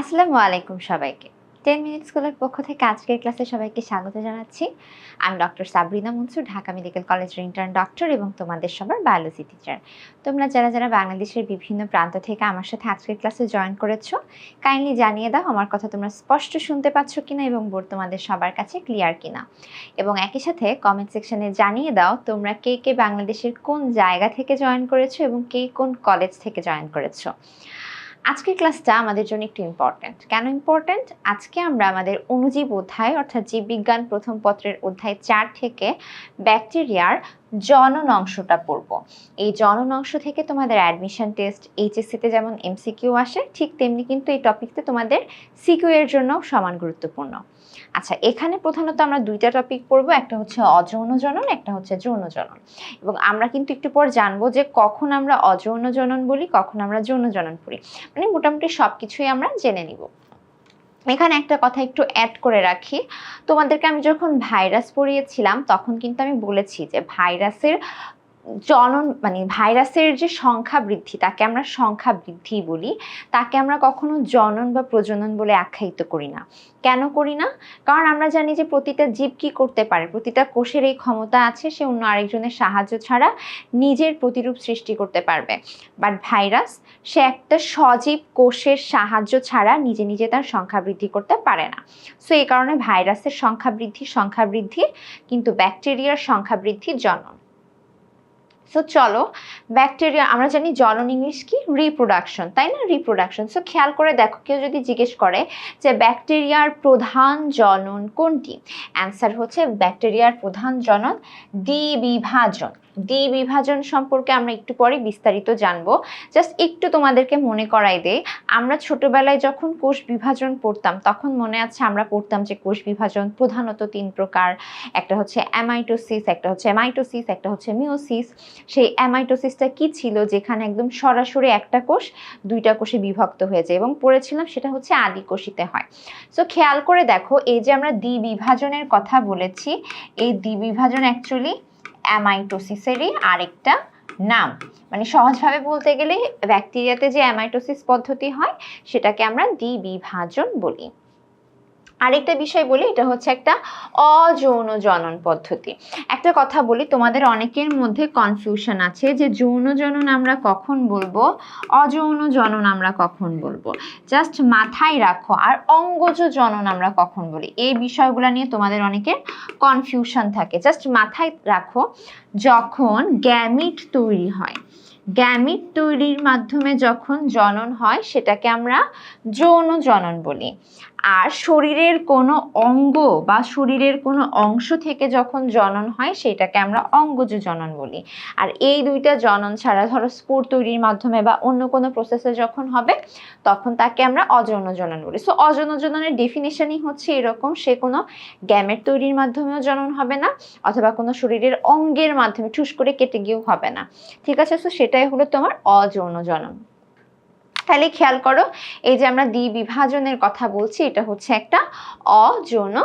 আসসালামু আলাইকুম সবাইকে। টেন মিনিট স্কুলের পক্ষ থেকে আজকের ক্লাসে সবাইকে স্বাগত জানাচ্ছি। আমি ডক্টর সাবরিনা মনসুর, ঢাকা মেডিকেল কলেজের ইন্টার্ন ডক্টর এবং তোমাদের সবার বায়োলজি টিচার তোমরা যারা যারা বাংলাদেশের বিভিন্ন প্রান্ত থেকে আমার সাথে আজকের ক্লাসে জয়েন করেছ কাইন্ডলি জানিয়ে দাও আমার কথা তোমরা স্পষ্ট শুনতে পাচ্ছ কিনা এবং বোর্ড তোমাদের সবার কাছে ক্লিয়ার কিনা। এবং একই সাথে কমেন্ট সেকশনে জানিয়ে দাও তোমরা কে কে বাংলাদেশের কোন জায়গা থেকে জয়েন করেছ এবং কে কোন কলেজ থেকে জয়েন করেছ। আজকের ক্লাসটা আমাদের জন্য একটু ইম্পর্ট্যান্ট কেন ইম্পর্ট্যান্ট আজকে আমরা আমাদের অনুজীব অধ্যায়, অর্থাৎ জীববিজ্ঞান প্রথম পত্রের অধ্যায় চার থেকে ব্যাকটেরিয়ার জনন অংশটা পড়ব। এই জনন অংশ থেকে তোমাদের অ্যাডমিশন টেস্ট এইচএসসিতে যেমন এমসিকিউ আসে, ঠিক তেমনি কিন্তু এই টপিকতে তোমাদের সিকিউ এর জন্য সমান গুরুত্বপূর্ণ। আচ্ছা এখানে প্রধানত আমরা দুইটা টপিক পড়ব, একটা হচ্ছে অযৌন জনন, একটা হচ্ছে যৌন জনন। এবং আমরা কিন্তু একটু পর জানব যে কখন আমরা অযৌন জনন বলি, কখন আমরা যৌন জনন পড়ি। মানে মোটামুটি সব কিছুই আমরা জেনে নিব। এখানে একটা কথা একটু অ্যাড করে রাখি। তোমাদেরকে আমি যখন ভাইরাস পড়িয়েছিলাম, তখন কিন্তু আমি বলেছি যে ভাইরাসের জনন মানে ভাইরাসের যে সংখ্যা বৃদ্ধি, তাকে আমরা সংখ্যা বৃদ্ধি বলি, তাকে আমরা কখনো জনন বা প্রজনন বলে আখ্যায়িত করি না। কেন করি না? কারণ আমরা জানি যে প্রতিটা জীব কি করতে পারে? প্রতিটা কোষের এই ক্ষমতা আছে, সে অন্য আরেকজনের সাহায্য ছাড়া নিজের প্রতিরূপ সৃষ্টি করতে পারবে। বাট ভাইরাস, সে একটা সজীব কোষের সাহায্য ছাড়া নিজে নিজে তার সংখ্যা বৃদ্ধি করতে পারে না। সো এই কারণে ভাইরাসের সংখ্যা বৃদ্ধি সংখ্যা বৃদ্ধি, কিন্তু ব্যাকটেরিয়ার সংখ্যা বৃদ্ধি জনন। সো চলো ব্যাকটেরিয়া আমরা জানি জনন ইংলিশ কি? রিপ্রোডাকশন তাই না? রিপ্রোডাকশন সো খেয়াল করে দেখো, কেউ যদি জিজ্ঞেস করে যে ব্যাকটেরিয়ার প্রধান জনন কোনটি? অ্যান্সার হচ্ছে ব্যাকটেরিয়ার প্রধান জনন দ্বিবিভাজন। দ্বিবিভাজন সম্পর্কে আমরা একটু পরে বিস্তারিত জানব। জাস্ট একটু তোমাদেরকে মনে করাই দেই, আমরা ছোটবেলায় যখন কোষ বিভাজন পড়তাম, তখন মনে আছে আমরা পড়তাম যে কোষ বিভাজন প্রধানত তিন প্রকার। একটা হচ্ছে অ্যামাইটোসিস, একটা হচ্ছে অ্যামাইটোসিস, একটা হচ্ছে মিওসিস। সেই অ্যামাইটোসিসটা কি ছিল? যেখানে একদম সরাসরি একটা কোষ দুইটা কোষে বিভক্ত হয়ে যায় এবং পড়েছিলাম সেটা হচ্ছে আদিকোষিতে হয়। সো খেয়াল করে দেখো, এই যে আমরা দ্বিবিভাজনের কথা বলেছি, এই দ্বিবিভাজন অ্যাকচুয়ালি অ্যামাইটোসিসেরই আরেকটা নাম। মানে সহজভাবে বলতে গেলে ব্যাকটেরিয়াতে যে অ্যামাইটোসিস পদ্ধতি হয়, সেটাকে আমরা দ্বিবিভাজন বলি। আরেকটা বিষয় বলি, এটা হচ্ছে একটা অযৌন জনন পদ্ধতি। একটা কথা বলি, তোমাদের অনেকের মধ্যে কনফিউশন আছে যে যৌন জনন আমরা কখন বলব, অযৌন জনন আমরা কখন বলব? জাস্ট মাথায় রাখো, আর অঙ্গজ জনন আমরা কখন বলি? এই বিষয়গুলো নিয়ে তোমাদের অনেকের কনফিউশন থাকে। জাস্ট মাথায় রাখো, যখন গ্যামিট তৈরি হয় গ্যামিট তৈরির মাধ্যমে যখন জনন হয়, সেটাকে আমরা যৌন জনন বলি। আর শরীরের কোনো অঙ্গ বা শরীরের কোনো অংশ থেকে যখন জনন হয়, সেটাকে আমরা অঙ্গজ জনন বলি। আর এই দুইটা জনন ছাড়া ধরো স্পোর তৈরির মাধ্যমে বা অন্য কোনো প্রসেসে যখন হবে, তখন তাকে আমরা অযৌন জনন বলি। সো অযৌন জননের ডেফিনেশনই হচ্ছে এরকম, সে কোনো গ্যামের তৈরির মাধ্যমেও জনন হবে না, অথবা কোনো শরীরের অঙ্গের মাধ্যমে, ঠুস করে কেটে গিয়েও হবে না। ঠিক আছে? সো সেটাই হলো তোমার অযৌন জনন। তাহলে খেয়াল করো, এই যে আমরা দ্বিবিভাজনের কথা বলছি, এটা হচ্ছে একটা অযৌন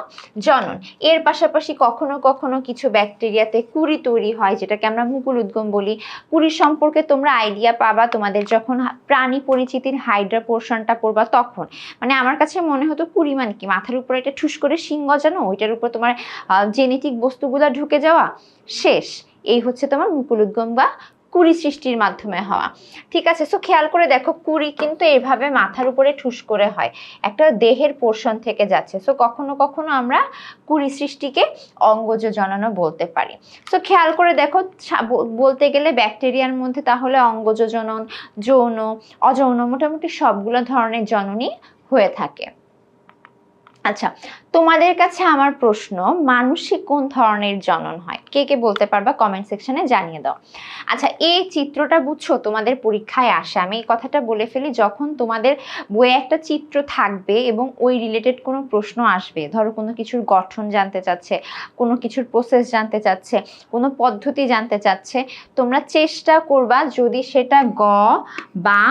জনন। এর পাশাপাশি কখনো কখনো কিছু ব্যাকটেরিয়াতে কুড়ি তৈরি হয়, যেটাকে আমরা মুকুল উদ্গম বলি। কুড়ি সম্পর্কে তোমরা আইডিয়া পাবা তোমাদের যখন প্রাণী পরিচিতির হাইড্রা পোর্শনটা পড়বা তখন। মানে আমার কাছে মনে হতো কুড়ি মানে কি? মাথার উপরে এটা ঠুস করে শিং গজানো, ওইটার উপর তোমার জেনেটিক বস্তুগুলো ঢুকে যাওয়া, শেষ। এই হচ্ছে তোমার মুকুল উদ্গম বা কুড়ি সৃষ্টির মাধ্যমে হওয়া। ঠিক আছে? সো খেয়াল করে দেখো, কুড়ি কিন্তু এইভাবে মাথার উপরে ঠুস করে হয়। একটা দেহের পোর্শন থেকে যাচ্ছে। সো কখনো কখনো আমরা কুড়ি সৃষ্টিকে অঙ্গজ জননও বলতে পারি। সো খেয়াল করে দেখো বলতে গেলে ব্যাকটেরিয়ার মধ্যে তাহলে অঙ্গজ জনন যৌন, অযৌন, মোটামুটি সবগুলো ধরনের জননই হয়ে থাকে। আচ্ছা তোমাদের কাছে আমার প্রশ্ন মানুষে কোন ধরনের জনন হয়? কে কে বলতে পারবা কমেন্ট সেকশনে জানিয়ে দাও। আচ্ছা এই চিত্রটা বুঝছ, তোমাদের পরীক্ষায় আসে। আমি এই কথাটা বলে ফেলি, যখন তোমাদের বইয়ে একটা চিত্র থাকবে এবং ওই রিলেটেড কোনো প্রশ্ন আসবে, ধরো কোনো কিছুর গঠন জানতে চাচ্ছে, কোনো কিছুর প্রসেস জানতে চাচ্ছে, কোনো পদ্ধতি জানতে চাচ্ছে, তোমরা চেষ্টা করবা যদি সেটা গ বা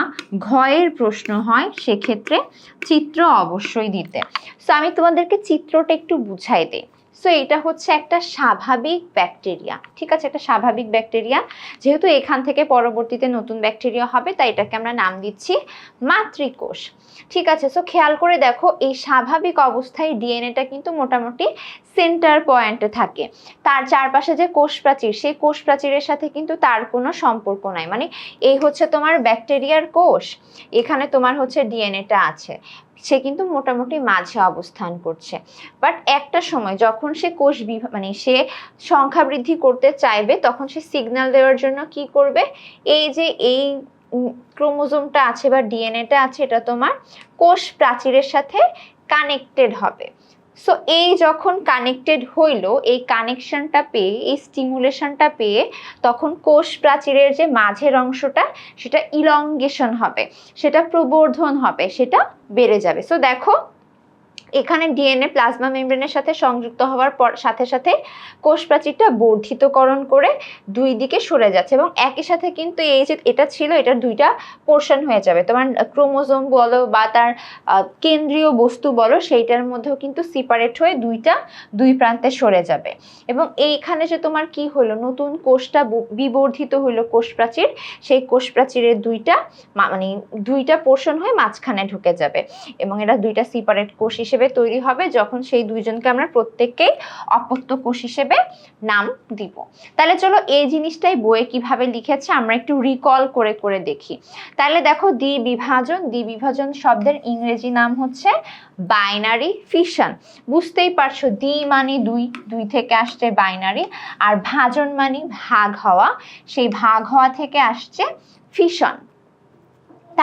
ঘয়ের প্রশ্ন হয়, সেক্ষেত্রে চিত্র অবশ্যই দিতে। সো আমি তোমাদেরকে চিত্রটা একটু বুঝাই দেয় সো এটা হচ্ছে একটা স্বাভাবিক ব্যাকটেরিয়া, ঠিক আছে? একটা স্বাভাবিক ব্যাকটেরিয়া। যেহেতু এখান থেকে পরবর্তীতে নতুন ব্যাকটেরিয়া হবে, তাই এটাকে আমরা নাম দিচ্ছি মাতৃকোষ, ঠিক আছে? সো খেয়াল করে দেখো, এই স্বাভাবিক অবস্থায় ডিএনএটা কিন্তু মোটামুটি সেন্টার পয়েন্টে থাকে। তার চারপাশে যে কোষ প্রাচীর, সেই কোষ প্রাচীরের সাথে কিন্তু তার কোনো সম্পর্ক নাই। মানে এই হচ্ছে তোমার ব্যাকটেরিয়ার কোষ, এখানে তোমার হচ্ছে ডিএনএটা আছে। সে কিন্তু মোটামুটি মাঝে অবস্থান করছে। বাট একটা সময় যখন সে কোষ মানে সে সংখ্যা বৃদ্ধি করতে চাইবে, তখন সে সিগন্যাল দেওয়ার জন্য কি করবে? এই যে এই ক্রোমোজোমটা আছে বা ডিএনএটা আছে, এটা তোমার কোষ প্রাচীরের সাথে কানেক্টেড হবে। সো এই যখন কানেক্টেড হইল, এই কানেকশনটা পেয়ে, এই স্টিমুলেশনটা পেয়ে, তখন কোষ প্রাচীরের যে মাঝের অংশটা, সেটা ইলঙ্গেশন হবে, সেটা প্রবর্ধন হবে, সেটা বেড়ে যাবে। সো দেখো এখানে ডিএনএ প্লাজমা মেমব্রেনের সাথে সংযুক্ত হওয়ার পর সাথে সাথে কোষ প্রাচীরটা বর্ধিতকরণ করে দুই দিকে সরে যাচ্ছে এবং একই সাথে কিন্তু এই যে এটা ছিল, এটার দুইটা পোর্শন হয়ে যাবে। তোমার ক্রোমোজোম বলো বা তার কেন্দ্রীয় বস্তু বলো, সেইটার মধ্যেও কিন্তু সিপারেট হয়ে দুইটা, দুই প্রান্তে সরে যাবে। এবং এইখানে যে তোমার কি হলো, নতুন কোষটা বিবর্ধিত হলো কোষ প্রাচীর সেই কোষ প্রাচীরের দুইটা মানে দুইটা পোর্শন হয়ে মাঝখানে ঢুকে যাবে। এবং এটা দুইটা সিপারেট কোষ হিসেবে তৈরি হবে যখন সেই দুইজনকে আমরা প্রত্যেককেই অপত্য কোষ হিসেবে নাম দিব। তাহলে চলো এই জিনিসটাই বইয়ে কীভাবে লিখেছে আমরা একটু রিকল করে করে দেখি। তাহলে দেখো দ্বি বিভাজন দ্বি বিভাজন শব্দের ইংরেজি নাম হচ্ছে বাইনারি ফিশন বুঝতেই পারছ দ্বি মানে দুই দুই থেকে আসছে বাইনারি আর ভাজন মানে ভাগ হওয়া। সেই ভাগ হওয়া থেকে আসছে ফিশন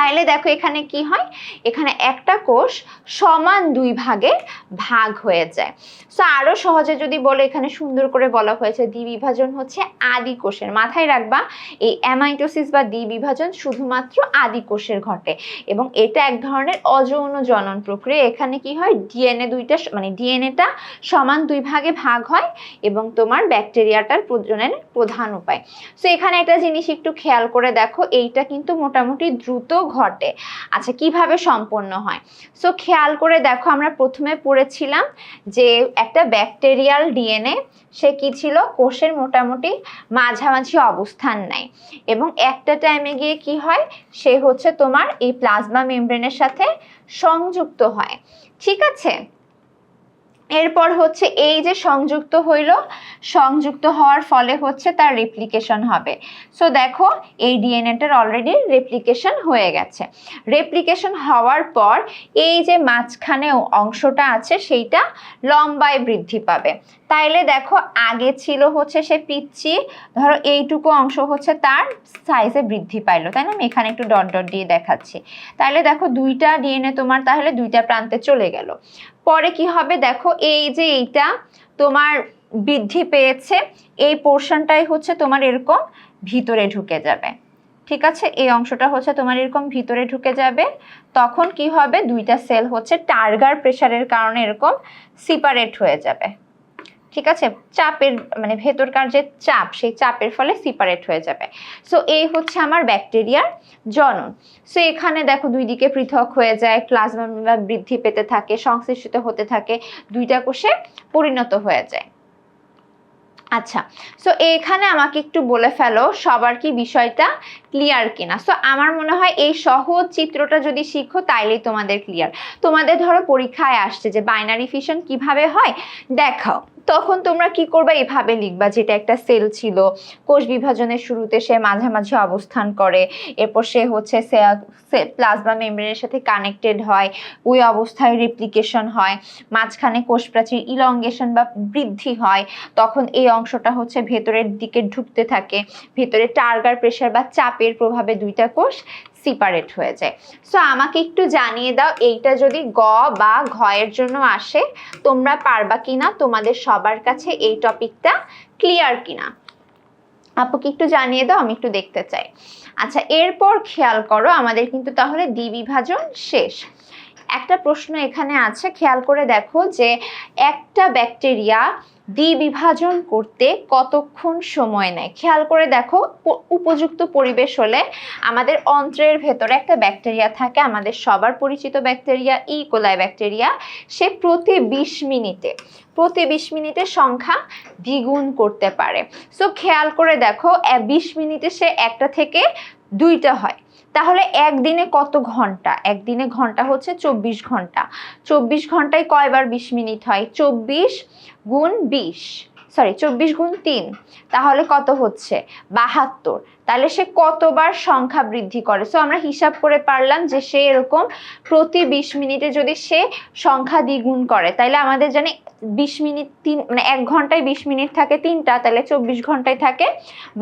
তাইলে দেখো এখানে কি হয়? এখানে একটা কোষ সমান দুই ভাগে ভাগ হয়ে যায়। সো আরও সহজে যদি বলে, এখানে সুন্দর করে বলা হয়েছে দ্বিবিভাজন হচ্ছে আদি কোষের। মাথায় রাখবা, এই অ্যামাইটোসিস বা দ্বিবিভাজন শুধুমাত্র আদি কোষের ঘটে এবং এটা এক ধরনের অযৌন জনন প্রক্রিয়া। এখানে কি হয়? ডিএনএ দুইটা মানে ডিএনএটা সমান দুই ভাগে ভাগ হয় এবং তোমার ব্যাকটেরিয়াটার প্রজননের প্রধান উপায়। সো এখানে একটা জিনিস একটু খেয়াল করে দেখো, এইটা কিন্তু মোটামুটি দ্রুত ঘটে। আচ্ছা কীভাবে সম্পন্ন হয়? সো খেয়াল করে দেখো, আমরা প্রথমে পড়েছিলাম যে একটা ব্যাকটেরিয়াল ডিএনএ, সে কি ছিল? কোষের মোটামুটি মাঝামাঝি অবস্থান নেয়। এবং একটা টাইমে গিয়ে কি হয়? সে হচ্ছে তোমার এই প্লাজমা মেমব্রেনের সাথে সংযুক্ত হয়। ঠিক আছে? এরপর হচ্ছে এই যে সংযুক্ত হইল, সংযুক্ত হওয়ার ফলে হচ্ছে তার রেপ্লিকেশন হবে। সো দেখো, এই ডিএনএটার অলরেডি রেপ্লিকেশন হয়ে গেছে। রেপ্লিকেশন হওয়ার পর এই যে মাঝখানে অংশটা আছে, সেইটা লম্বায় বৃদ্ধি পাবে। তাইলে দেখো, আগে ছিল হচ্ছে সে পিচ্ছি ধরো এইটুকু অংশ হচ্ছে তার সাইজে বৃদ্ধি পাইলো। তাই না? আমি এখানে একটু ডট ডট দিয়ে দেখাচ্ছি। তাহলে দেখো, দুইটা ডিএনএ তোমার, তাহলে দুইটা প্রান্তে চলে গেল। পরে কি হবে? দেখো, এই যে এইটা তোমার বৃদ্ধি পেয়েছে, এই পোর্শনটাই হচ্ছে তোমার এরকম ভিতরে ঢুকে যাবে। ঠিক আছে? এই অংশটা হচ্ছে তোমার এরকম ভিতরে ঢুকে যাবে। তখন কি হবে? দুইটা সেল হচ্ছে টার্গার প্রেশারের কারণে এরকম সিপারেট হয়ে যাবে। ঠিক আছে? চাপের মানে ভেতরকার যে চাপ, সেই চাপের ফলে সিপারেট হয়ে যাবে। সো এই হচ্ছে আমার ব্যাকটেরিয়ার জনন। সো এখানে দেখো দুই দিকে পৃথক হয়ে যায় প্লাজমা বৃদ্ধি পেতে থাকে, সংশ্লেষিত হতে থাকে, দুইটা কোষে পরিণত হয়ে যায়। আচ্ছা সো এখানে আমাকে একটু বলে ফেলো, সবার কি বিষয়টা ক্লিয়ার কিনা? সো আমার মনে হয় এই সহজ চিত্রটা যদি শিখো, তাইলেই তোমাদের ক্লিয়ার তোমাদের ধরো পরীক্ষায় আসছে যে বাইনারি ফিশন কীভাবে হয়? দেখাও। তখন তোমরা কি করবা? এভাবে লিখবা যেটা একটা সেল ছিল। কোষ বিভাজনের শুরুতে সে মাঝামাঝি অবস্থান করে। এরপর সে হচ্ছে প্লাজমা মেমব্রেনের সাথে কানেক্টেড হয়। ওই অবস্থায় রেপ্লিকেশন হয়। মাঝখানে কোষ প্রাচীর ইলংগেশন বা বৃদ্ধি হয়। তখন এই অংশটা হচ্ছে ভেতরের দিকে ঢুকতে থাকে। ভেতরে টার্গার প্রেশার বা চাপের প্রভাবে দুইটা কোষ সিপারেট হয়ে যায়। সো আমাকে একটু জানিয়ে দাও, এইটা যদি গ বা ঘয়ের জন্য আসে, তোমরা পারবা কিনা? তোমাদের সবার কাছে এই টপিকটা ক্লিয়ার কিনা? আপুকে একটু জানিয়ে দাও, আমি একটু দেখতে চাই। আচ্ছা এরপর খেয়াল করো, আমাদের কিন্তু তাহলে দ্বিবিভাজন শেষ। একটা প্রশ্ন এখানে আছে, খেয়াল করে দেখো যে একটা ব্যাকটেরিয়া দ্বিবিভাজন করতে কতক্ষণ সময় নেয়? খেয়াল করে দেখো উপযুক্ত পরিবেশ হলে আমাদের অন্ত্রের ভেতরে একটা ব্যাকটেরিয়া থাকে, আমাদের সবার পরিচিত ব্যাকটেরিয়া ই কোলাই ব্যাকটেরিয়া, সে প্রতি বিশ মিনিটে, প্রতি বিশ মিনিটে সংখ্যা দ্বিগুণ করতে পারে। সো খেয়াল করে দেখো বিশ মিনিটে সে একটা থেকে দুইটা হয়। তাহলে একদিনে কত ঘণ্টা? একদিনে ঘণ্টা হচ্ছে চব্বিশ ঘণ্টা। চব্বিশ ঘন্টায় কয়বার বিশ মিনিট হয়? চব্বিশ গুণ বিশ। সরি চব্বিশ গুণ তিন। তাহলে কত হচ্ছে? বাহাত্তর। তাহলে সে কতবার সংখ্যা বৃদ্ধি করে? সো আমরা হিসাব করে পারলাম যে সে এরকম প্রতি বিশ মিনিটে যদি সে সংখ্যা দ্বিগুণ করে, তাহলে আমাদের জানি বিশ মিনিট তিন মানে এক ঘন্টায় বিশ মিনিট থাকে তিনটা, তাহলে চব্বিশ ঘন্টায় থাকে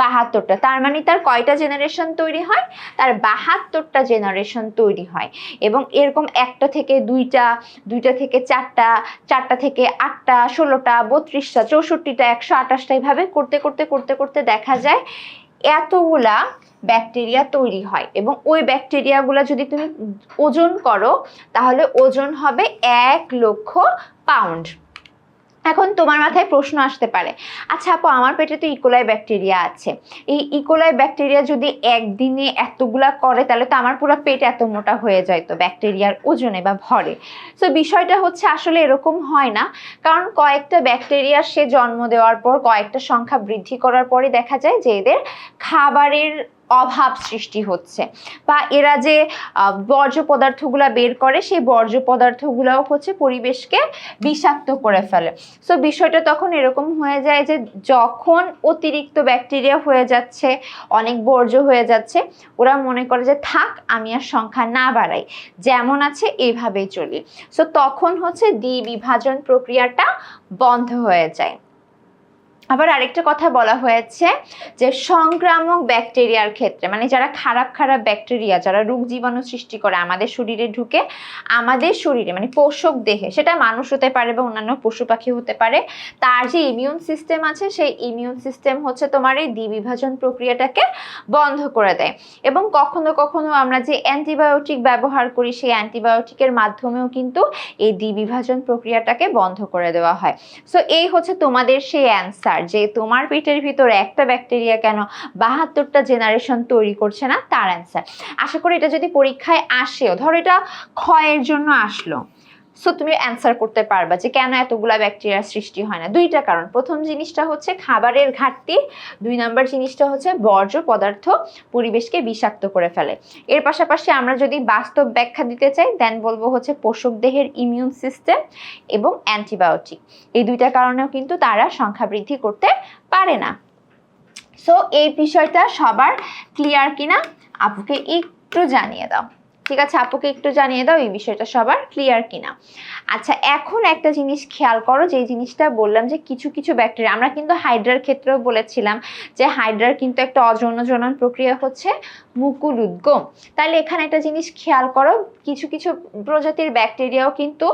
বাহাত্তরটা। তার মানে তার কয়টা জেনারেশন তৈরি হয়? তার বাহাত্তরটা জেনারেশন তৈরি হয়। এবং এরকম একটা থেকে দুইটা দুইটা থেকে চারটা চারটা থেকে আটটা, ষোলোটা, বত্রিশটা, চৌষট্টিটা, একশো আঠাশটা এইভাবে করতে করতে করতে করতে দেখা যায় এতগুলা ব্যাকটেরিয়া তৈরি হয় এবং ওই ব্যাকটেরিয়াগুলো যদি তুমি ওজন করো, তাহলে ওজন হবে এক লক্ষ পাউন্ড। এখন তোমার মাথায় প্রশ্ন আসতে পারে আচ্ছা আপু, আমার পেটে তো ইকোলাই ব্যাকটেরিয়া আছে। এই ইকোলাই ব্যাকটেরিয়া যদি একদিনে এতগুলা করে, তাহলে তো আমার পুরো পেট এত মোটা হয়ে যায় তো ব্যাকটেরিয়ার ওজনে বা ভরে। সো বিষয়টা হচ্ছে আসলে এরকম হয় না, কারণ কয়েকটা ব্যাকটেরিয়া সে জন্ম দেওয়ার পর কয়েকটা সংখ্যা বৃদ্ধি করার পরে দেখা যায় যে এদের খাবারের অভাব সৃষ্টি হচ্ছে। বা এরা যে বর্জ্য পদার্থগুলো বের করে, সেই বর্জ্য পদার্থগুলোও হচ্ছে পরিবেশকে বিষাক্ত করে ফেলে। সো বিষয়টা তখন এরকম হয়ে যায় যে, যখন অতিরিক্ত ব্যাকটেরিয়া হয়ে যাচ্ছে, অনেক বর্জ্য হয়ে যাচ্ছে, ওরা মনে করে যে, থাক, আমি আর সংখ্যা না বাড়াই। যেমন আছে এইভাবেই চলি। সো তখন হচ্ছে দ্বিবিভাজন প্রক্রিয়াটা বন্ধ হয়ে যায়। আবার আরেকটা কথা বলা হয়েছে যে সংক্রামক ব্যাকটেরিয়ার ক্ষেত্রে মানে যারা খারাপ খারাপ ব্যাকটেরিয়া, যারা রোগ জীবাণু সৃষ্টি করে আমাদের শরীরে ঢুকে, আমাদের শরীরে মানে পোষক দেহে, সেটা মানুষ হতে পারে বা অন্যান্য পশু পাখি হতে পারে, তার যে ইমিউন সিস্টেম আছে, সেই ইমিউন সিস্টেম হচ্ছে তোমার এই দ্বিবিভাজন প্রক্রিয়াটাকে বন্ধ করে দেয়। এবং কখনো কখনো আমরা যে অ্যান্টিবায়োটিক ব্যবহার করি, সেই অ্যান্টিবায়োটিকের মাধ্যমেও কিন্তু এই দ্বিবিভাজন প্রক্রিয়াটাকে বন্ধ করে দেওয়া হয়। সো এই হচ্ছে তোমাদের সেই অ্যান্সার যে তোমার পেটের ভিতর একটা ব্যাকটেরিয়া কেন বাহাত্তরটা জেনারেশন তৈরি করছে না, তার অ্যান্সার আশা করি এটা যদি পরীক্ষায় আসেও, ধরো এটা ক্ষয়ের জন্য আসলো। সো তুমি অ্যান্সার করতে পারবা যে কেন এতগুলা ব্যাকটেরিয়া সৃষ্টি হয় না। দুইটা কারণ। প্রথম জিনিসটা হচ্ছে খাবারের ঘাটতি। দুই নাম্বার জিনিসটা হচ্ছে বর্জ্য পদার্থ পরিবেশকে বিষাক্ত করে ফেলে। এর পাশাপাশি আমরা যদি বাস্তব ব্যাখ্যা দিতে চাই দেন বলব হচ্ছে পোষক দেহের ইমিউন সিস্টেম এবং অ্যান্টিবায়োটিক এই দুইটা কারণেও কিন্তু তারা সংখ্যা বৃদ্ধি করতে পারে না। সো এই বিষয়টা সবার ক্লিয়ার কিনা? আপুকে একটু জানিয়ে দাও। ঠিক আছে, আপুকে একটু জানিয়ে দাও এই বিষয়টা সবার ক্লিয়ার কিনা। আচ্ছা এখন একটা জিনিস খেয়াল করো যে জিনিসটা বললাম যে কিছু কিছু ব্যাকটেরিয়া আমরা কিন্তু হাইড্রার ক্ষেত্রেও বলেছিলাম যে হাইড্রার কিন্তু একটা অযৌন জনন প্রক্রিয়া হচ্ছে মুকুল উদ্গম তাহলে এখানে একটা জিনিস খেয়াল করো, কিছু কিছু প্রজাতির ব্যাকটেরিয়াও কিন্তু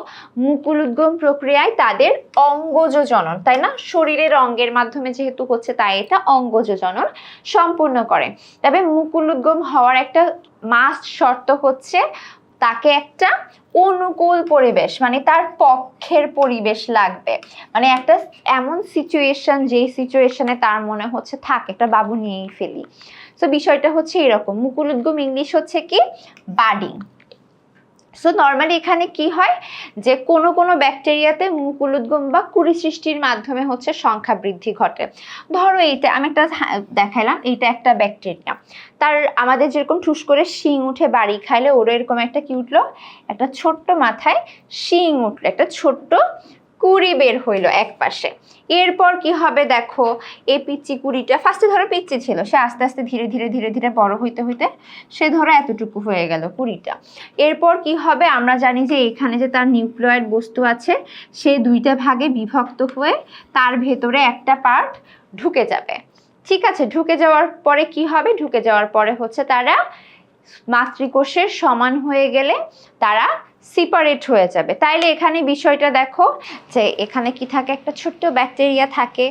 মুকুল উদ্গম প্রক্রিয়ায় তাদের অঙ্গজ জনন তাই না? শরীরের অঙ্গের মাধ্যমে যেহেতু হচ্ছে, তাই এটা অঙ্গজ জনন সম্পূর্ণ করে। তবে মুকুল উদ্গম হওয়ার একটা মাস্ট শর্ত হচ্ছে তাকে একটা অনুকূল পরিবেশ মানে তার পক্ষের পরিবেশ লাগবে। মানে একটা এমন সিচুয়েশন যেই সিচুয়েশনে তার মনে হচ্ছে, থাক, একটা বাবু নিয়েই ফেলি। সো বিষয়টা হচ্ছে এরকম। মুকুল উদ্গম ইংলিশ হচ্ছে কি? বাডিং সো নর্মালি এখানে কি হয়? যে কোনো কোনো ব্যাকটেরিয়াতে উদ্গম বা কুড়ি সৃষ্টির মাধ্যমে হচ্ছে সংখ্যা বৃদ্ধি ঘটে। ধরো এইটা, আমি একটা দেখাইলাম, এইটা একটা ব্যাকটেরিয়া তার আমাদের যেরকম ঠুস করে শিং উঠে বাড়ি খাইলে ওরও এরকম একটা কি উঠল? একটা ছোট্ট মাথায় শিং উঠল, একটা ছোট্ট কুড়ি বের হইল এক পাশে। এরপর কি হবে দেখো, এই পিচ্চি কুড়িটা ফার্স্টে ধরো পিচ্চি ছিল, সে আস্তে আস্তে ধীরে ধীরে ধীরে ধীরে বড় হইতে হইতে সে ধরো এতটুকু হয়ে গেল কুড়িটা। এরপর কি হবে আমরা জানি যে এখানে যে তার নিউক্লিয়েড বস্তু আছে, সে দুইটা ভাগে বিভক্ত হয়ে তার ভেতরে একটা পার্ট ঢুকে যাবে। ঠিক আছে, ঢুকে যাওয়ার পরে কি হবে? ঢুকে যাওয়ার পরে হচ্ছে তারা মাতৃকোষের সমান হয়ে গেলে তারা সিপারেট হয়ে যাবে। তাইলে এখানে বিষয়টা দেখো যে এখানে কি থাকে? একটা ছোট্ট ব্যাকটেরিয়া থাকে,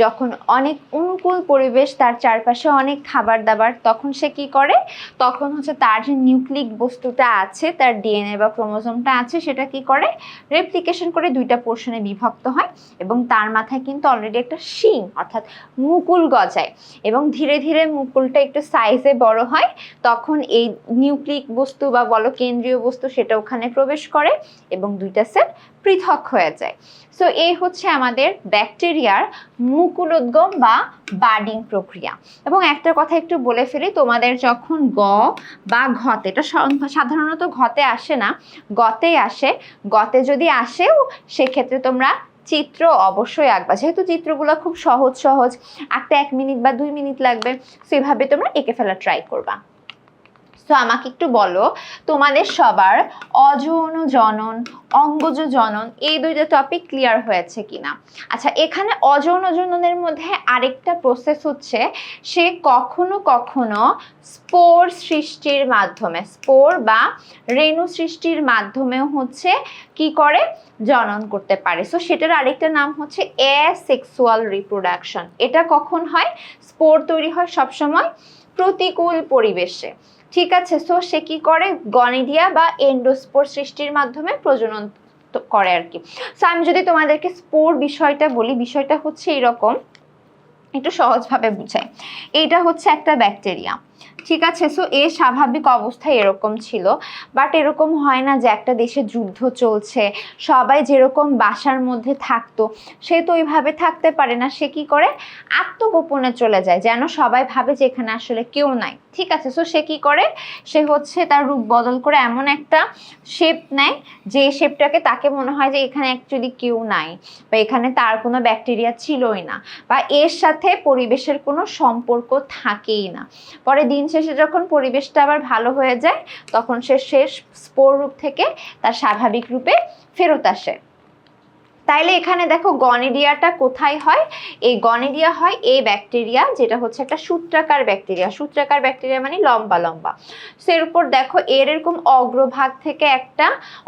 যখন অনেক অনুকূল পরিবেশ, তার চারপাশে অনেক খাবার দাবার তখন সে কি করে? তখন হচ্ছে তার যে নিউক্লিক বস্তুটা আছে, তার ডিএনএ বা ক্রোমোজোমটা আছে, সেটা কি করে? রেপ্লিকেশন করে দুইটা পোর্শনে বিভক্ত হয় এবং তার মাথায় কিন্তু অলরেডি একটা শিং, অর্থাৎ মুকুল গজায় এবং ধীরে ধীরে মুকুলটা একটু সাইজে বড় হয়, তখন এই নিউক্লিক বস্তু বা বলো কেন্দ্রীয় বস্তু সেটা ওখানে প্রবেশ করে এবং দুইটা সেল পৃথক হয়ে যায়। সো এই হচ্ছে আমাদের ব্যাকটেরিয়ার মুকুলোদ্গম বা বার্ডিং প্রক্রিয়া। এবং একটা কথা একটু বলে ফেলি, তোমাদের যখন গ বা ঘতে, এটা সাধারণত ঘতে আসে না গতে আসে। গতে যদি আসেও, সেক্ষেত্রে তোমরা চিত্র অবশ্যই আঁকবা। যেহেতু চিত্রগুলো খুব সহজ সহজ আঁকতে এক মিনিট বা দুই মিনিট লাগবে, সেভাবে তোমরা এঁকে ফেলা ট্রাই করবা। তো আমাকে একটু বলো, তোমাদের সবার অযৌন জনন, অঙ্গজ জনন এই দুইটা টপিক ক্লিয়ার হয়েছে কিনা? আচ্ছা এখানে অযৌন জননের মধ্যে আরেকটা প্রসেস হচ্ছে, সে কখনো কখনো স্পোর সৃষ্টির মাধ্যমে, স্পোর বা রেণু সৃষ্টির মাধ্যমেও হচ্ছে কি করে? জনন করতে পারে। সো সেটার আরেকটা নাম হচ্ছে অ্যাসেক্সুয়াল রিপ্রোডাকশন এটা কখন হয়? স্পোর তৈরি হয় সবসময় প্রতিকূল পরিবেশে। ঠিক আছে সো সে কি করে? গনিডিয়া বা এন্ডোস্পোর সৃষ্টির মাধ্যমে প্রজনন করে আর কি। সো আমি যদি তোমাদেরকে স্পোর বিষয়টা বলি, বিষয়টা হচ্ছে এরকম, একটু সহজভাবে বুঝাই। এইটা হচ্ছে একটা ব্যাকটেরিয়া ঠিক আছে সো এর স্বাভাবিক অবস্থা এরকম ছিল। বাট এরকম হয় না যে একটা দেশে যুদ্ধ চলছে, সবাই যেরকম বাসার মধ্যে থাকতো, সে তো ওইভাবে থাকতে পারে না, সে কি করে? আত্মগোপনে চলে যায়, যেন সবাই ভাবে যে এখানে আসলে কেউ নাই। ঠিক আছে সো সে কি করে? সে হচ্ছে তার রূপ বদল করে এমন একটা শেপ নেয়, যে শেপটাকে তাকে মনে হয় যে এখানে অ্যাকচুয়ালি কেউ নাই, বা এখানে তার কোনো ব্যাকটেরিয়া ছিলই না, বা এর সাথে পরিবেশের কোনো সম্পর্ক থাকেই না। পরে দিন শেষে যখন পরিবেশটা আবার ভালো হয়ে যায়, তখন সে শেষ স্পোর রূপ থেকে তার স্বাভাবিক রূপে ফেরত আসে। তাইলে এখানে দেখো গনেডিয়াটা কোথায় হয়? এই গনেডিয়া হয় এই ব্যাকটেরিয়া, যেটা হচ্ছে একটা সূত্রাকার ব্যাকটেরিয়া। সূত্রাকার ব্যাকটেরিয়া মানে লম্বা লম্বা। সো এর উপর দেখো এর এরকম অগ্রভাগ থেকে একটা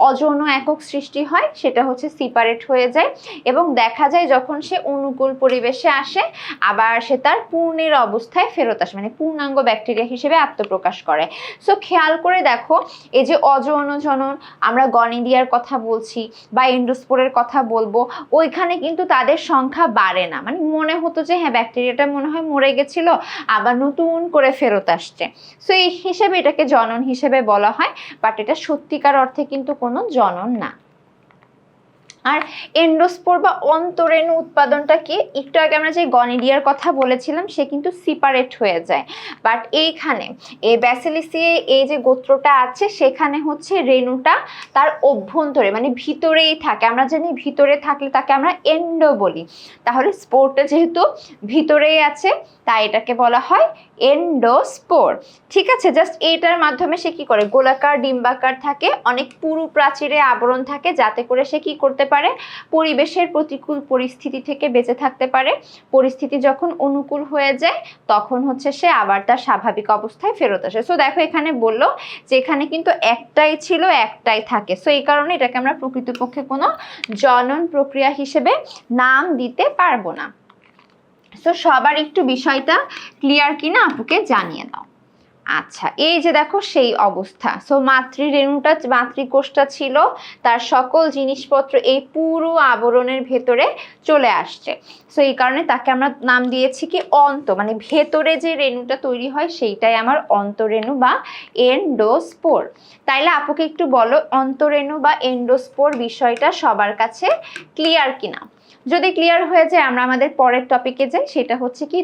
অযৌন একক সৃষ্টি হয়, সেটা হচ্ছে সিপারেট হয়ে যায়। এবং দেখা যায় যখন সে অনুকূল পরিবেশে আসে, আবার সে তার পূর্ণের অবস্থায় ফেরত আসে মানে পূর্ণাঙ্গ ব্যাকটেরিয়া হিসেবে আত্মপ্রকাশ করে। সো খেয়াল করে দেখো, এই যে অযৌন জনন আমরা গনিডিয়ার কথা বলছি বা এন্ডোস্পোরের কথা বলব ওইখানে কিন্তু তাদের সংখ্যা বাড়ে না। মানে মনে হতো যে হ্যাঁ ব্যাকটেরিয়াটা মনে হয় মরে গেছিল, আবার নতুন করে ফেরত আসছে। সো এই হিসেবে এটাকে জনন হিসেবে বলা হয় বাট এটা সত্যিকার অর্থে কিন্তু কোনো জনন না। আর এন্ডোস্পোর বা অন্তরেণু উৎপাদনটা কি? একটু আগে আমরা যে গনিডিয়ার কথা বলেছিলাম, সে কিন্তু সিপারেট হয়ে যায়। বাট এইখানে, এই ব্যাসিলিসিয়ে এই যে গোত্রটা আছে, সেখানে হচ্ছে রেণুটা তার অভ্যন্তরে মানে ভিতরেই থাকে। আমরা জানি ভিতরে থাকলে তাকে আমরা এন্ডো বলি। তাহলে স্পোরটা যেহেতু ভিতরেই আছে তাই এটাকে বলা হয় এন্ডোস্পোর ঠিক আছে জাস্ট এইটার মাধ্যমে সে কি করে? গোলাকার, ডিম্বাকার থাকে, অনেক পুরু প্রাচীরে আবরণ থাকে, যাতে করে সে কি করতে পারে? পরিবেশের প্রতিকূল পরিস্থিতি থেকে বেঁচে থাকতে পারে। পরিস্থিতি যখন অনুকূল হয়ে যায়, তখন হচ্ছে সে আবার তার স্বাভাবিক অবস্থায় ফেরত আসে। সো দেখো এখানে বলল যে এখানে কিন্তু একটাই ছিল, একটাই থাকে। সো এই কারণে এটাকে আমরা প্রকৃতপক্ষে কোনো জনন প্রক্রিয়া হিসেবে নাম দিতে পারব না। সো সবার একটু বিষয়টা ক্লিয়ার কিনা আপুকে জানিয়ে দাও। আচ্ছা এই যে দেখো সেই অবস্থা। সো মাতৃরেণুটা মাতৃকোষটা ছিল, তার সকল জিনিসপত্র এই পুরো আবরণের ভেতরে চলে আসছে। সো এই কারণে তাকে আমরা নাম দিয়েছি কি অন্ত মানে ভেতরে যে রেণুটা তৈরি হয় সেইটাই আমার অন্তরেণু বা এন্ডোস্পোর তাইলে আপুকে একটু বলো, অন্তরেণু বা এন্ডোস্পোর বিষয়টা সবার কাছে ক্লিয়ার কিনা? যদি ক্লিয়ার হয়ে যায়, আমরা আমাদের পরের টপিকে যাই, সেটা হচ্ছে কি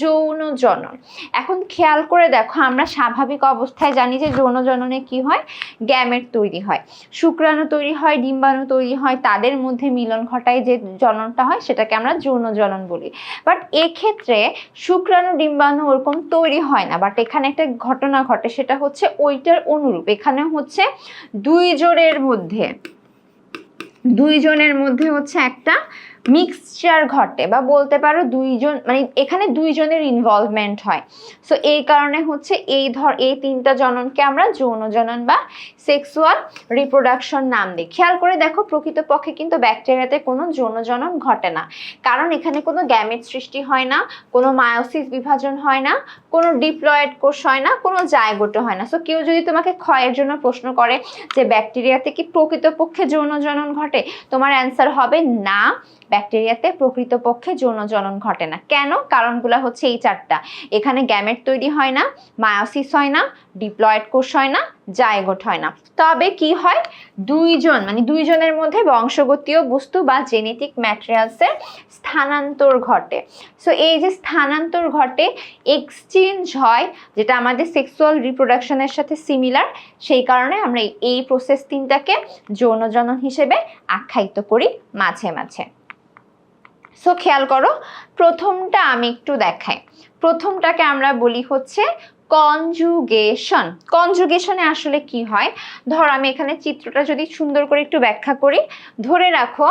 যৌন জনন। এখন খেয়াল করে দেখো, আমরা স্বাভাবিক অবস্থায় জানি যে যৌন জননে কি হয়? গ্যামেট তৈরি হয়। শুক্রাণু তৈরি হয়, ডিম্বাণু তৈরি হয়, তাদের মধ্যে মিলন ঘটায় যে জননটা হয়, সেটাকে আমরা যৌন জনন বলি। বাট এক্ষেত্রে শুক্রাণু, ডিম্বাণু ওরকম তৈরি হয় না। বাট এখানে একটা ঘটনা ঘটে, সেটা হচ্ছে ওইটার অনুরূপ। এখানে হচ্ছে দুই জোড়ের মধ্যে দুইজনের মধ্যে হচ্ছে একটা মিক্সচার ঘটে বা বলতে পারো দুইজন মানে এখানে দুইজনের ইনভলভমেন্ট হয়। সো এই কারণে হচ্ছে এই ধর, এই তিনটা জননকে আমরা যৌন জনন বা সেক্সুয়াল রিপ্রোডাকশন নাম দিই। খেয়াল করে দেখো, প্রকৃতপক্ষে কিন্তু ব্যাকটেরিয়াতে কোনো যৌন জনন ঘটে না। কারণ এখানে কোনো গ্যামেট সৃষ্টি হয় না, কোনো মায়োসিস বিভাজন হয় না, কোনো ডিপ্লয়েড কোষ হয় না, কোনো জায়গোটো হয় না। সো কেউ যদি তোমাকে ক্ষয়ের জন্য প্রশ্ন করে যে ব্যাকটেরিয়াতে কি প্রকৃতপক্ষে যৌন জনন ঘটে, তোমার অ্যান্সার হবে না। ব্যাকটেরিয়াতে প্রকৃতপক্ষে যৌন জনন ঘটে না। কেন? কারণগুলো হচ্ছে এই চারটা। এখানে গ্যামেট তৈরি হয় না, মায়োসিস হয় না, ডিপ্লয়েড কোষ হয় না, জায়গোট হয় না। তবে কি হয়? দুইজন মানে দুইজনের মধ্যে বংশগতীয় বস্তু বা জেনেটিক ম্যাটেরিয়ালসের স্থানান্তর ঘটে। সো এই যে স্থানান্তর ঘটে, এক্সচেঞ্জ হয়, যেটা আমাদের সেক্সুয়াল রিপ্রোডাকশনের সাথে সিমিলার সেই কারণে আমরা এই- প্রসেস তিনটাকে যৌন জনন হিসেবে আখ্যায়িত করি মাঝে মাঝে। সো খেয়াল করো, প্রথমটা আমি একটু দেখাই। প্রথমটাকে আমরা বলি হচ্ছে কনজুগেশন কনজুগেশনে আসলে কি হয়? ধর, আমি এখানে চিত্রটা যদি সুন্দর করে একটু ব্যাখ্যা করি, ধরে রাখো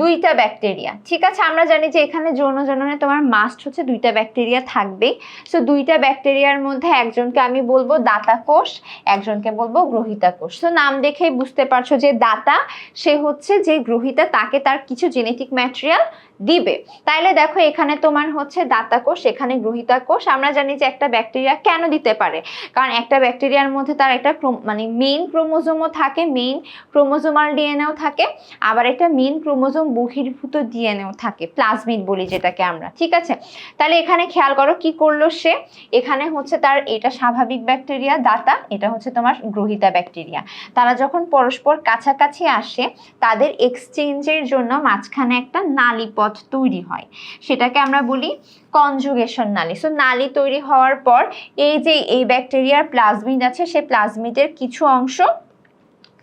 দুইটা ব্যাকটেরিয়া ঠিক আছে? আমরা জানি যে এখানে যৌন জননে তোমার মাস্ট হচ্ছে দুইটা ব্যাকটেরিয়া থাকবেই। সো দুইটা ব্যাকটেরিয়ার মধ্যে একজনকে আমি বলব দাতা কোষ, একজনকে বলব গ্রহিতা কোষ। তো নাম দেখেই বুঝতে পারছ যে দাতা, সে হচ্ছে যে গ্রহিতা, তাকে তার কিছু জেনেটিক ম্যাটেরিয়াল দিবে। তাইলে দেখো এখানে তোমার হচ্ছে দাতা কোষ, এখানে গ্রহিতা কোষ। আমরা জানি যে একটা ব্যাকটেরিয়া কেন দিতে পারে? কারণ একটা ব্যাকটেরিয়ার মধ্যে তার একটা মানে মেইন ক্রোমোজোমও থাকে মেইন ক্রোমোজোমাল ডিএনএও থাকে। আবার একটা মেইন ক্রোমোজোম বহির্ভূত ডিএনএও থাকে, প্লাজমিড বলি যেটাকে আমরা, ঠিক আছে? তাহলে এখানে খেয়াল করো কি করল সে? এখানে হচ্ছে তার, এটা স্বাভাবিক ব্যাকটেরিয়া, দাতা, এটা হচ্ছে তোমার গ্রহিতা ব্যাকটেরিয়া। তারা যখন পরস্পর কাছাকাছি আসে, তাদের এক্সচেঞ্জের জন্য মাঝখানে একটা নালীপথ তৈরি হয়। সেটাকে আমরা বলি কনজুগেশন নালী। সো নালী তৈরি হওয়ার পর এই যে এই ব্যাকটেরিয়ার প্লাজমিড আছে, সে প্লাজমিডের কিছু অংশ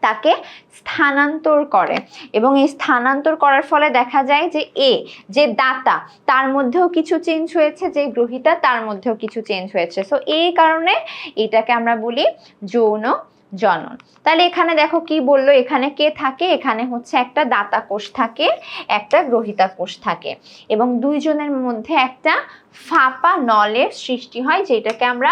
তাকে স্থানান্তর করে। এবং এই স্থানান্তর করার ফলে দেখা যায় যে এ, যে দাতা, তার মধ্যেও কিছু চেঞ্জ হয়েছে, যে গ্রহিতা, তার মধ্যেও কিছু চেঞ্জ হয়েছে। সো এই কারণে এটাকে আমরা বলি যৌন জনন। তাহলে এখানে দেখো কি বলল? এখানে কে থাকে? এখানে হচ্ছে একটা দাতা কোষ থাকে, একটা গ্রহিতা কোষ থাকে। এবং দুইজনের মধ্যে একটা ফাঁপা নলের সৃষ্টি হয়, যেটাকে আমরা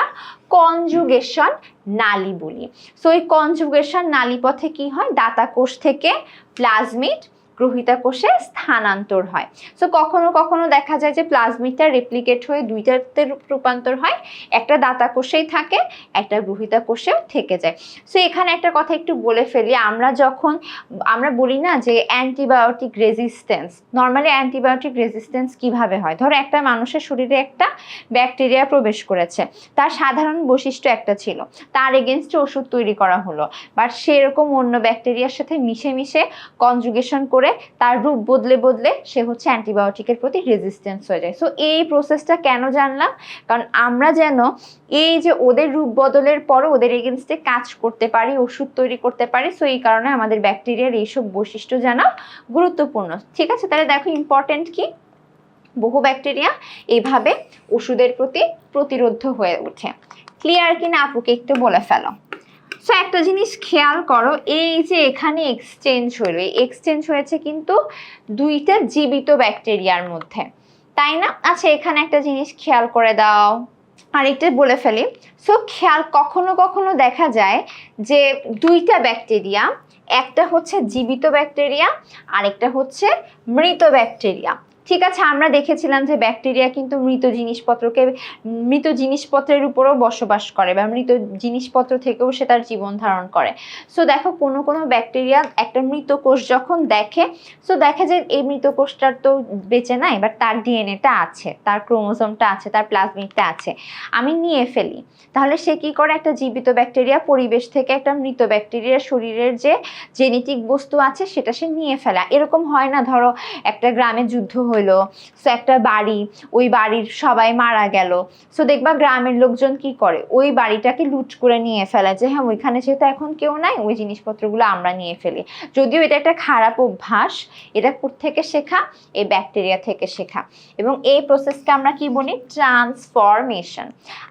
কনজুগেশন নালী বলি। সো এই কনজুগেশন নালীপথে কি হয়? দাতা কোষ থেকে প্লাজমিড গ্রহিতা কোষে স্থানান্তর হয়। সো কখনো কখনো দেখা যায় যে প্লাজমিডটা রেপ্লিকেট হয়ে দুইটাতে রূপান্তর হয়। একটা দাতা কোষেই থাকে, একটা গ্রহিতা কোষেও থেকে যায়। সো এখানে একটা কথা একটু বলে ফেলি। আমরা যখন, আমরা বলি না যে antibiotic resistance normally antibiotic resistance কীভাবে হয়? ধরো একটা মানুষের শরীরে একটা ব্যাকটেরিয়া প্রবেশ করেছে। তার সাধারণ বৈশিষ্ট্য একটা ছিল। তার এগেনস্টে ওষুধ তৈরি করা হলো। বাট সেরকম অন্য ব্যাকটেরিয়ার সাথে মিশে মিশে কনজুগেশন করে তার রূপ বদলে বদলে সে হচ্ছে অ্যান্টিবায়োটিকের প্রতি রেজিস্ট্যান্স হয়ে যায়। সো এই প্রসেসটা কেন জানলাম? কারণ আমরা যেন এই যে ওদের রূপ বদলের পরও ওদের এগেনস্টে কাজ করতে পারি, ওষুধ তৈরি করতে পারি সো এই কারণে আমাদের ব্যাকটেরিয়ার এইসব বৈশিষ্ট্য জানা গুরুত্বপূর্ণ। ঠিক আছে, তাহলে দেখো ইম্পর্টেন্ট কি? বহু ব্যাকটেরিয়া এইভাবে ওষুধের প্রতি প্রতিরোধ হয়ে ওঠে। ক্লিয়ার কিনা আপুকে একটু বলে ফেলো। সো একটা জিনিস খেয়াল করো, এই যে এখানে এক্সচেঞ্জ হলো এক্সচেঞ্জ হয়েছে কিন্তু দুইটা জীবিত ব্যাকটেরিয়ার মধ্যে, তাই না? আচ্ছা এখানে একটা জিনিস খেয়াল করে দাও, আরেকটা বলে ফেলি। সো খেয়াল কখনো কখনো দেখা যায় যে দুইটা ব্যাকটেরিয়া একটা হচ্ছে জীবিত ব্যাকটেরিয়া আরেকটা হচ্ছে মৃত ব্যাকটেরিয়া ঠিক আছে, আমরা দেখেছিলাম যে ব্যাকটেরিয়া কিন্তু মৃত জিনিসপত্রকে, মৃত জিনিসপত্রের উপরও বসবাস করে বা মৃত জিনিসপত্র থেকেও সে তার জীবন ধারণ করে। সো দেখো, কোনো কোনো ব্যাকটেরিয়া একটা মৃত কোষ যখন দেখে সো দেখে যে এই মৃত কোষটার তো বেঁচে নাই বাট তার ডিএনএটা আছে, তার ক্রোমোজোমটা আছে, তার প্লাজমিকটা আছে। আমি নিয়ে ফেলি। তাহলে সে কি করে? একটা জীবিত ব্যাকটেরিয়া, পরিবেশ থেকে একটা মৃত ব্যাকটেরিয়ার শরীরের যে জেনেটিক বস্তু আছে, সেটা সে নিয়ে ফেলা। এরকম হয় না, ধরো, একটা গ্রামে যুদ্ধ হইল। সো একটা বাড়ি, ওই বাড়ির সবাই মারা গেল। সো দেখবা গ্রামের লোকজন কি করে? ওই বাড়িটাকে লুট করে নিয়ে ফেলে যে হ্যাঁ ওইখানে যেহেতু এখন কেউ নাই, ওই জিনিসপত্রগুলো আমরা নিয়ে ফেলি। যদিও এটা একটা খারাপ অভ্যাস, এটা থেকে শেখা? এই ব্যাকটেরিয়া থেকে শেখা। এবং এই প্রসেসকে আমরা কি বলি? ট্রান্সফরমেশন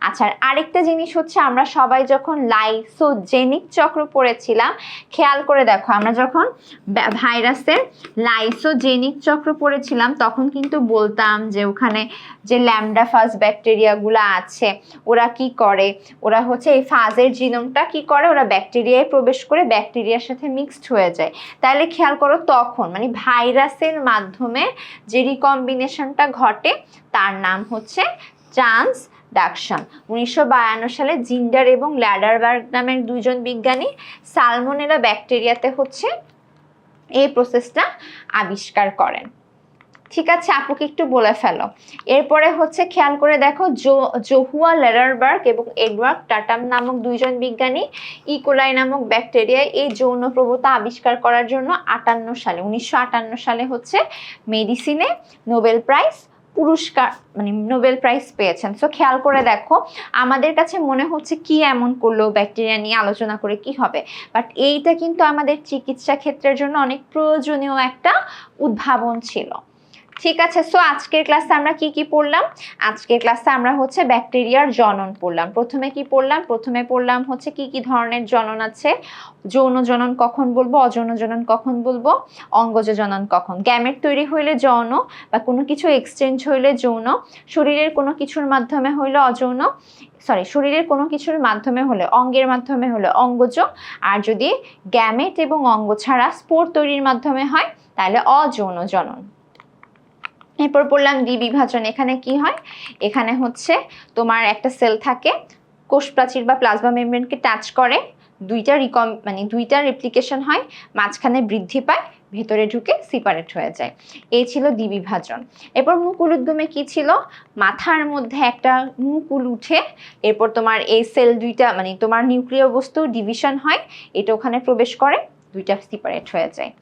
আচ্ছা আরেকটা জিনিস হচ্ছে, আমরা সবাই যখন লাইসোজেনিক চক্র পড়েছিলাম, খেয়াল করে দেখো, আমরা যখন ভাইরাসের লাইসোজেনিক চক্র পড়েছিলাম, তখন কিন্তু বলতাম যে ওখানে যে ল্যামডা ফাজ ব্যাকটেরিয়াগুলো আছে, ওরা কি করে? ওরা হচ্ছে এই ফাজের জিনোমটা কি করে? ওরা ব্যাকটেরিয়ায় প্রবেশ করে ব্যাকটেরিয়ার সাথে মিক্সড হয়ে যায়। তাহলে খেয়াল করো তখন মানে ভাইরাসের মাধ্যমে যে রিকম্বিনেশনটা ঘটে, তার নাম হচ্ছে ট্রান্সডাকশন। উনিশশো বায়ান্ন সালে জিন্ডার এবং ল্যাডারবার্গ নামের দুজন বিজ্ঞানী সালমোনেলা ব্যাকটেরিয়াতে হচ্ছে এই প্রসেসটা আবিষ্কার করেন। ঠিক আছে, আপুকে একটু বলে ফেলো। এরপরে হচ্ছে খেয়াল করে দেখো জোহুয়া লেরারবার্গ এবং এডওয়ার্ড টাটাম নামক দুইজন বিজ্ঞানী, ইকোলাই নামক ব্যাকটেরিয়া এই যৌন প্রবতা আবিষ্কার করার জন্য আটান্ন সালে, উনিশশো আটান্ন সালে হচ্ছে মেডিসিনে নোবেল প্রাইজ পুরস্কার মানে নোবেল প্রাইজ পেয়েছেন। সো খেয়াল করে দেখো, আমাদের কাছে মনে হচ্ছে কি এমন করল ব্যাকটেরিয়া নিয়ে আলোচনা করে কি হবে। বাট এইটা কিন্তু আমাদের চিকিৎসা ক্ষেত্রের জন্য অনেক প্রয়োজনীয় একটা উদ্ভাবন ছিল। ঠিক আছে সো আজকের ক্লাসে আমরা কি কি পড়লাম? আজকের ক্লাসে আমরা হচ্ছে ব্যাকটেরিয়ার জনন পড়লাম। প্রথমে কি পড়লাম? প্রথমে পড়লাম হচ্ছে কি কি ধরনের জনন আছে? যৌন জনন কখন বলব? অযৌন জনন কখন বলব? অঙ্গজ জনন কখন? গ্যামেট তৈরি হইলে যৌন বা কোনো কিছু এক্সচেঞ্জ হইলে যৌন। শরীরের কোনো কিছুর মাধ্যমে হইলে অযৌন। সরি শরীরের কোনো কিছুর মাধ্যমে হলে, অঙ্গের মাধ্যমে হলে অঙ্গজ। আর যদি গ্যামেট এবং অঙ্গ ছাড়া স্পোর তৈরির মাধ্যমে হয়, তাহলে অযৌন জনন। এরপর পড়লাম দ্বিবিভাজন এখানে কি হয়? এখানে হচ্ছে তোমার একটা সেল থাকে কোষ প্রাচীর বা প্লাজমা মেমব্রেনকে টাচ করে, দুইটা রিকম মানে দুইটা রেপ্লিকেশন হয়, মাঝখানে বৃদ্ধি পায়, ভেতরে ঢুকে সিপারেট হয়ে যায়। এই ছিল দ্বিবিভাজন এরপর মুকুল উদ্গমে কি ছিল? মাথার মধ্যে একটা মুকুল উঠে এরপর তোমার এই সেল দুইটা মানে তোমার নিউক্লিয় বস্তু ডিভিশন হয়, এটা ওখানে প্রবেশ করে, দুইটা সিপারেট হয়ে যায়।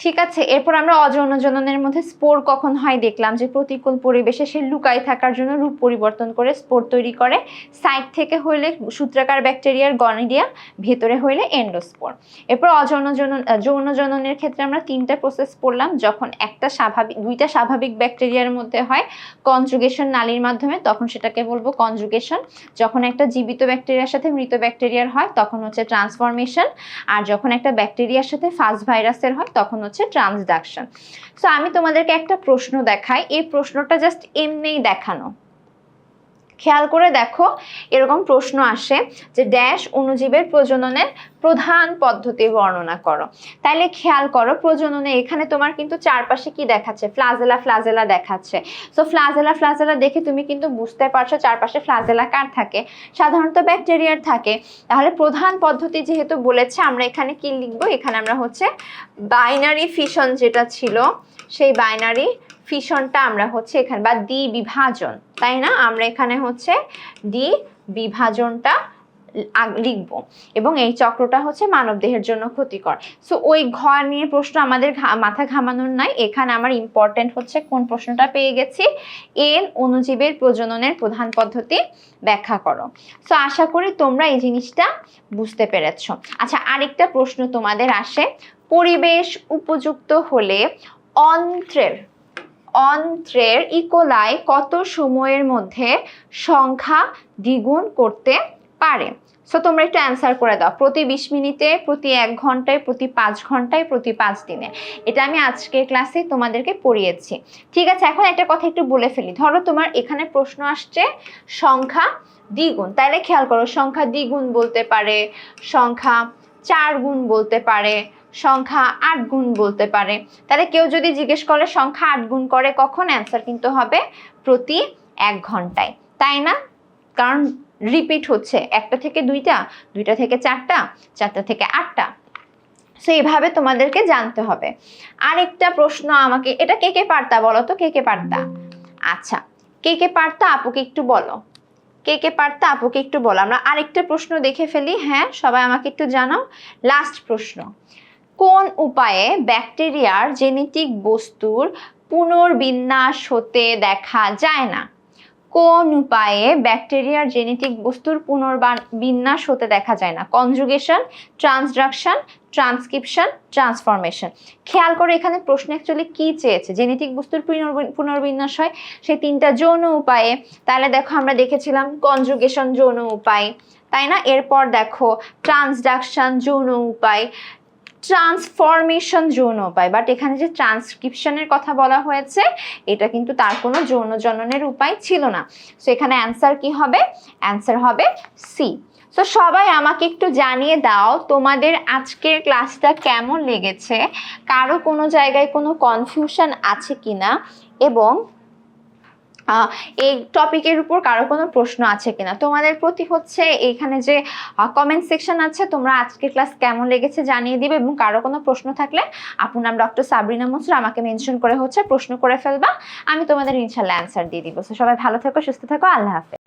ঠিক আছে, এরপর আমরা অযৌন জননের মধ্যে স্পোর কখন হয় দেখলাম যে প্রতিকূল পরিবেশে সে লুকায় থাকার জন্য রূপ পরিবর্তন করে স্পোর তৈরি করে। সাইড থেকে হইলে সূত্রাকার ব্যাকটেরিয়ার গনিডিয়া, ভেতরে হইলে এন্ডোস্পোর। এরপর অযৌন জনন যৌন জননের ক্ষেত্রে আমরা তিনটা প্রসেস পড়লাম, যখন একটা স্বাভাবিক, দুইটা স্বাভাবিক ব্যাকটেরিয়ার মধ্যে হয় কনজুগেশন নালীর মাধ্যমে, তখন সেটাকে বলব কনজুগেশন যখন একটা জীবিত ব্যাকটেরিয়ার সাথে মৃত ব্যাকটেরিয়ার হয়, তখন হচ্ছে ট্রান্সফরমেশন আর যখন একটা ব্যাকটেরিয়ার সাথে ফাস্ট ভাইরাসের হয়, তখন হচ্ছে ট্রান্সডাকশন সো আমি তোমাদেরকে একটা প্রশ্ন দেখাই। এই প্রশ্নটা জাস্ট এমনিই দেখানো। খেয়াল করে দেখো, এরকম প্রশ্ন আসে যে ড্যাশ অণুজীবের প্রজননের প্রধান পদ্ধতি বর্ণনা করো। তাইলে খেয়াল করো, প্রজননে এখানে তোমার কিন্তু চারপাশে কি দেখাচ্ছে? ফ্লাজেলা ফ্লাজেলা দেখাচ্ছে। সো ফ্লাজেলা ফ্লাজেলা দেখে তুমি কিন্তু বুঝতে পারছ চারপাশে ফ্লাজেলা কার থাকে। সাধারণত ব্যাকটেরিয়ার থাকে। তাহলে প্রধান পদ্ধতি যেহেতু বলেছে, আমরা এখানে কি লিখব? এখানে আমরা হচ্ছে বাইনারি ফিশন যেটা ছিল, সেই বাইনারি ফিশনটা আমরা হচ্ছে এখানে, বা দ্বি বিভাজন, তাই না? আমরা এখানে হচ্ছে দ্বি বিভাজনটা লিখব। এবং এই চক্রটা হচ্ছে মানবদেহের জন্য ক্ষতিকর। সো ওই ঘর নিয়ে প্রশ্ন আমাদের মাথা ঘামানোর নাই। এখানে আমার ইম্পর্টেন্ট হচ্ছে কোন প্রশ্নটা পেয়ে গেছি? এন অণুজীবের প্রজননের প্রধান পদ্ধতি ব্যাখ্যা করো। সো আশা করি তোমরা এই জিনিসটা বুঝতে পেরেছ। আচ্ছা আরেকটা প্রশ্ন তোমাদের আসে। পরিবেশ উপযুক্ত হলে অন্ত্রের অন্ত্রের ইকোলাই কত সময়ের মধ্যে সংখ্যা দ্বিগুণ করতে পারে? সো তোমরা একটু অ্যান্সার করে দাও। প্রতি বিশ মিনিটে, প্রতি এক ঘন্টায়, প্রতি পাঁচ ঘন্টায়, প্রতি পাঁচ দিনে। এটা আমি আজকের ক্লাসে তোমাদেরকে পড়িয়েছি। ঠিক আছে, এখন একটা কথা একটু বলে ফেলি। ধরো তোমার এখানে প্রশ্ন আসছে, সংখ্যা দ্বিগুণ। তাইলে খেয়াল করো, সংখ্যা দ্বিগুণ বলতে পারে, সংখ্যা চার গুণ বলতে পারে সংখ্যা আট গুণ বলতে পারে। তাহলে কেউ যদি জিজ্ঞেস করে, সংখ্যা আট গুণ করে, কখন অ্যান্সার কিন্তু হবে? প্রতি এক ঘন্টায়। তাই না? কারণ রিপিট হচ্ছে। একটা থেকে দুইটা দুইটা থেকে চারটা চারটা থেকে আটটা। সো এইভাবে তোমাদেরকে জানতে হবে। আরেকটা প্রশ্ন আমাকে, এটা কে কে পারতা বলো তো? কে কে পারতা? আচ্ছা কে কে পারতা আপুকে একটু বলো। কে কে পারতা আপুকে একটু বলো। আমরা আরেকটা প্রশ্ন দেখে ফেলি। হ্যাঁ সবাই আমাকে একটু জানাও। লাস্ট প্রশ্ন। কোন উপায়ে ব্যাকটেরিয়ার জেনেটিক বস্তুর পুনর্বিন্যাস হতে দেখা যায় না? কোন উপায়ে ব্যাকটেরিয়ার জেনেটিক বস্তুর পুনর্বিন্যাস হতে দেখা যায় না? Conjugation, transduction, transcription, transformation. খেয়াল করে এখানে প্রশ্ন অ্যাকচুয়ালি কী চেয়েছে? জেনেটিক বস্তুর পুনর্বি- পুনর্বিন্যাস হয় সেই তিনটা যৌন উপায়ে। তাহলে দেখো আমরা দেখেছিলাম কনজুগেশন যৌন উপায়, তাই না? এরপর দেখো ট্রান্সডাকশন যৌন উপায়। ট্রান্সফরমেশন যৌন উপায়। বাট এখানে যে ট্রান্সক্রিপশনের কথা বলা হয়েছে এটা কিন্তু তার কোনো যৌন জননের উপায় ছিল না। সো এখানে অ্যান্সার কি হবে? অ্যান্সার হবে সি তো সবাই আমাকে একটু জানিয়ে দাও তোমাদের আজকের ক্লাসটা কেমন লেগেছে? কারও কোনো জায়গায় কোনো কনফিউশন আছে কিনা? এবং আহ, এই টপিকের উপর কারও কোনো প্রশ্ন আছে কিনা? তোমাদের প্রতি হচ্ছে এখানে যে কমেন্ট সেকশন আছে, তোমরা আজকের ক্লাস কেমন লেগেছে জানিয়ে দিবে এবং কারও কোনো প্রশ্ন থাকলে আপু নাম ডক্টর সাবরিনা মনসুর আমাকে মেনশন করে হচ্ছে প্রশ্ন করে ফেলবা। আমি তোমাদের ইনশাল্লাহ অ্যান্সার দিয়ে দিব। সবাই ভালো থেকো, সুস্থ থেকো, আল্লাহ হাফেজ।